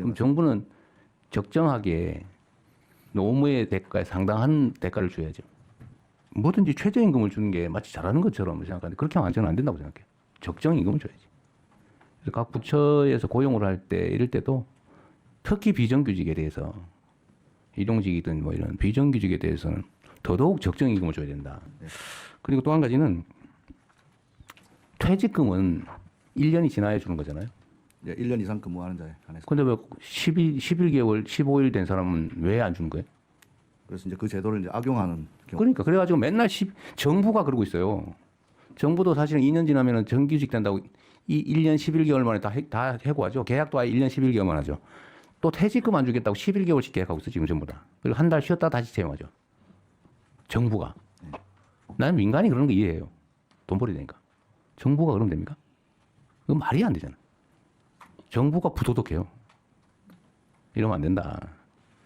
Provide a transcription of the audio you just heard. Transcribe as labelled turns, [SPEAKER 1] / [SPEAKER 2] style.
[SPEAKER 1] 그럼 정부는 적정하게 노무의 대가에 상당한 대가를 줘야죠. 뭐든지 최저임금을 주는 게 마치 잘하는 것처럼 생각하는데 그렇게 하면 저는 안 된다고 생각해요. 적정 임금을 줘야지. 그래서 각 부처에서 고용을 할 때 이럴 때도 특히 비정규직에 대해서 일용직이든 뭐 이런 비정규직에 대해서는 더더욱 적정 임금을 줘야 된다. 그리고 또 한 가지는 퇴직금은 1년이 지나야 주는 거잖아요.
[SPEAKER 2] 예, 1년 이상 근무하는 자에 한해서.
[SPEAKER 1] 근데 왜 12, 11개월, 15일 된 사람은 왜안 주는 거예요?
[SPEAKER 2] 그래서 이제 그 제도를 이제 악용하는 경우.
[SPEAKER 1] 그러니까 그래가지고 맨날 시, 정부가 그러고 있어요. 정부도 사실은 2년 지나면은 정규직 된다고 이 1년 11개월 만에 다, 해, 다 해고하죠. 계약도 아예 1년 11개월 만 하죠. 또 퇴직금 안 주겠다고 11개월씩 계약하고 있어 지금 전부 다. 그리고 한 달 쉬었다 다시 채용하죠. 정부가. 나는 민간이 그러는 거 이해해요. 돈 벌어야 되니까. 정부가 그러면 됩니까? 그건 말이 안 되잖아. 정부가 부도덕해요. 이러면 안 된다.